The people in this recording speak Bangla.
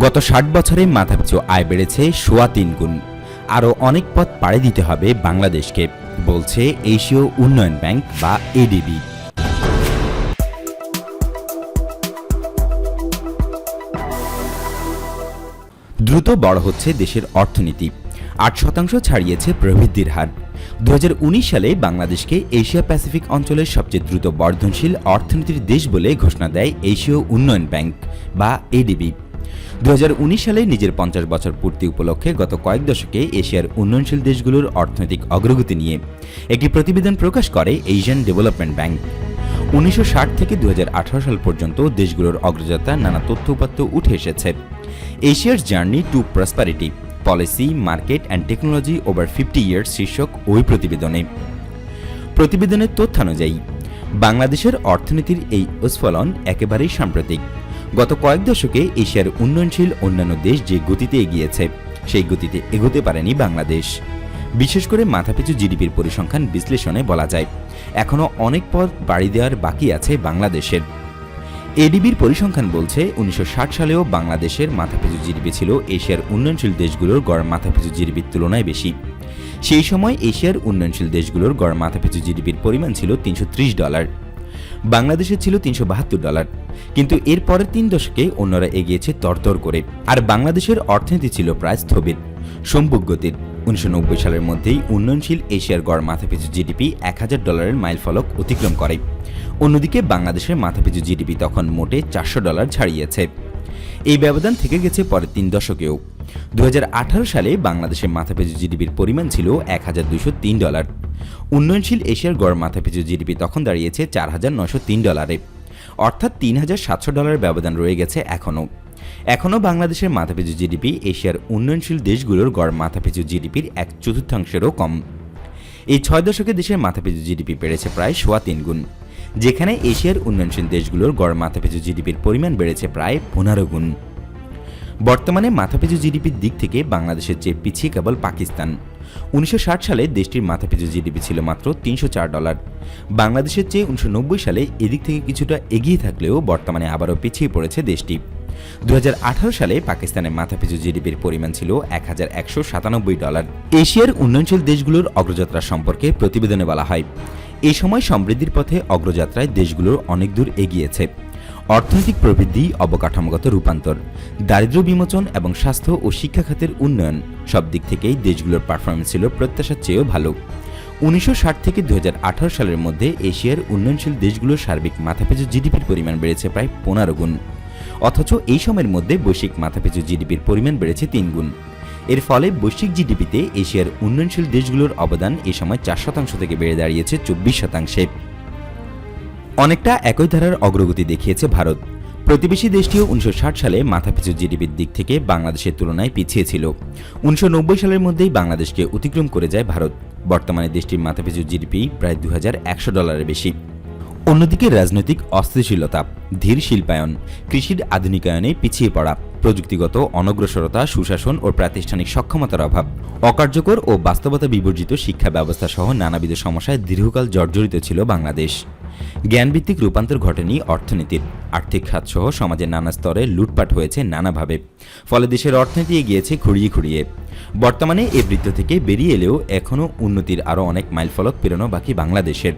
গত ষাট বছরে মাথাপিছু আয় বেড়েছে সোয়া তিন গুণ। আরও অনেক পথ পাড়ি দিতে হবে বাংলাদেশকে, বলছে এশীয় উন্নয়ন ব্যাংক বা এডিবি। দ্রুত বড় হচ্ছে দেশের অর্থনীতি। আট শতাংশ ছাড়িয়েছে প্রবৃদ্ধির হার। দু হাজার উনিশ সালে বাংলাদেশকে এশিয়া প্যাসিফিক অঞ্চলের সবচেয়ে দ্রুত বর্ধনশীল অর্থনীতির দেশ বলে ঘোষণা দেয় এশীয় উন্নয়ন ব্যাংক বা এডিবি। দু হাজার উনিশ সালে নিজের পঞ্চাশ বছর পূর্তি উপলক্ষে গত কয়েক দশকে এশিয়ার উন্নয়নশীল দেশগুলোর অর্থনৈতিক অগ্রগতি নিয়ে একটি প্রতিবেদন প্রকাশ করে এশিয়ান ডেভেলপমেন্ট ব্যাংক উনিশশো ষাট থেকে দুহাজার আঠারো সাল পর্যন্ত দেশগুলোর অগ্রযাত্রা নানা তথ্য উপাত্ত উঠে এসেছে। এশিয়ার journey to prosperity, policy, market and technology over fifty years শীর্ষক ওই প্রতিবেদনে। প্রতিবেদনের তথ্যানুযায়ী, বাংলাদেশের অর্থনীতির এই উস্ফলন একেবারেই সাম্প্রতিক। গত কয়েক দশকে এশিয়ার উন্নয়নশীল অন্যান্য দেশ যে গতিতে এগিয়েছে, সেই গতিতে এগোতে পারেনি বাংলাদেশ। বিশেষ করে মাথাপিছু জিডিপির পরিসংখ্যান বিশ্লেষণে বলা যায় এখনও অনেক পথ বাড়ি দেওয়ার বাকি আছে বাংলাদেশের। এডিবির পরিসংখ্যান বলছে, উনিশশো ষাট সালেও বাংলাদেশের মাথাপিছু জিডিপি ছিল এশিয়ার উন্নয়নশীল দেশগুলোর গড় মাথাপিছু জিডিপির তুলনায় বেশি। সেই সময় এশিয়ার উন্নয়নশীল দেশগুলোর গড় মাথাপিছু জিডিপির পরিমাণ ছিল তিনশো ত্রিশ ডলার। বাংলাদেশের ছিল তিনশো বাহাত্তর ডলার। কিন্তু এর পরের তিন দশকে অন্যরা এগিয়েছে তরতর করে। আর বাংলাদেশের অর্থনীতি ছিল প্রায় স্থবির। সম্ভুক গতির উনিশশো নব্বই সালের মধ্যেই উন্নয়নশীল এশিয়ার গড় মাথাপিছু জিডিপি এক হাজার ডলারের মাইল ফলক অতিক্রম করে। অন্যদিকে বাংলাদেশের মাথাপিছু জিডিপি তখন মোটে চারশো ডলার ছাড়িয়েছে। এই ব্যবধান থেকে গেছে পরের তিন দশকেও। দু হাজার আঠারো সালে বাংলাদেশের মাথাপিছু জিডিপির পরিমাণ ছিল এক হাজার দুশো তিন ডলার। উন্নয়নশীল এশিয়ার গড় মাথাপিছু জিডিপি তখন দাঁড়িয়েছে চার হাজার নশো তিন ডলারে। অর্থাৎ তিন হাজার সাতশো ডলারের ব্যবধান রয়ে গেছে এখনও। এখনও বাংলাদেশের মাথাপিছু জিডিপি এশিয়ার উন্নয়নশীল দেশগুলোর গড় মাথাপিছু জিডিপির এক চতুর্থাংশেরও কম। এই ছয় দশকে দেশের মাথাপিছু জিডিপি বেড়েছে প্রায় সোয়া তিন গুণ, যেখানে এশিয়ার উন্নয়নশীল দেশগুলোর গড় মাথাপিছু জিডিপির পরিমাণ বেড়েছে প্রায় পনেরো গুণ। বর্তমানে মাথাপিছু জিডিপির দিক থেকে বাংলাদেশের চেয়ে পিছিয়ে কেবল পাকিস্তান। উনিশশো ষাট সালে দেশটির মাথাপিছু জিডিপি ছিল মাত্র তিনশো চার ডলার। বাংলাদেশের চেয়ে উনিশশো নব্বই সালে এদিক থেকে কিছুটা এগিয়ে থাকলেও বর্তমানে আবারও পিছিয়ে পড়েছে দেশটি। দু হাজার আঠারো সালে পাকিস্তানের মাথাপিছু জিডিপির পরিমাণ ছিল এক হাজার একশো সাতানব্বই ডলার। এশিয়ার উন্নয়নশীল দেশগুলোর অগ্রযাত্রা সম্পর্কে প্রতিবেদনে বলা হয় এই সময় সমৃদ্ধির পথে অগ্রযাত্রায় দেশগুলোর অনেক দূর এগিয়েছে। অর্থনৈতিক প্রবৃদ্ধি, অবকাঠামোগত রূপান্তর দারিদ্র্য বিমোচন এবং স্বাস্থ্য ও শিক্ষা খাতের উন্নয়ন, সব দিক থেকেই দেশগুলোর পারফরমেন্স ছিল প্রত্যাশার চেয়েও ভালো। উনিশশো ষাট থেকে দু হাজার আঠারো সালের মধ্যে এশিয়ার উন্নয়নশীল দেশগুলোর সার্বিক মাথাপিছু জিডিপির পরিমাণ বেড়েছে প্রায় পনেরো গুণ। অথচ এই সময়ের মধ্যে বৈশ্বিক মাথাপিছু জিডিপির পরিমাণ বেড়েছে তিন গুণ। এর ফলে বৈশ্বিক জিডিপিতে এশিয়ার উন্নয়নশীল দেশগুলোর অবদান এ সময় চার শতাংশ থেকে বেড়ে দাঁড়িয়েছে চব্বিশ শতাংশে। অনেকটা একই ধারার অগ্রগতি দেখিয়েছে ভারত। প্রতিবেশী দেশটিও উনিশশো ষাট সালে মাথাপিছু জিডিপির দিক থেকে বাংলাদেশের তুলনায় পিছিয়ে ছিল। উনিশশো নব্বই সালের মধ্যেই বাংলাদেশকে অতিক্রম করে যায় ভারত। বর্তমানে দেশটির মাথাপিছু জিডিপি প্রায় দু হাজার একশো ডলারের বেশি। অন্যদিকে রাজনৈতিক অস্থিতিশীলতা, ধীর শিল্পায়ন, কৃষির আধুনিকায়নে পিছিয়ে পড়া, প্রযুক্তিগত অনগ্রসরতা, সুশাসন ও প্রাতিষ্ঠানিক সক্ষমতার অভাব, অকার্যকর ও বাস্তবতা বিবর্জিত শিক্ষা ব্যবস্থা সহ নানাবিধ সমস্যায় দীর্ঘকাল জর্জরিত ছিল বাংলাদেশ। জ্ঞানভিত্তিক রূপান্তর ঘটেনি অর্থনীতির। আর্থিক খাতসহ সমাজের নানা স্তরে লুটপাট হয়েছে নানাভাবে। ফলে দেশের অর্থনীতি এগিয়েছে খুঁড়িয়ে খুঁড়িয়ে। বর্তমানে এ বৃত্ত থেকে বেরিয়ে এলেও এখনও উন্নতির আরও অনেক মাইলফলক পেরোনো বাকি বাংলাদেশের।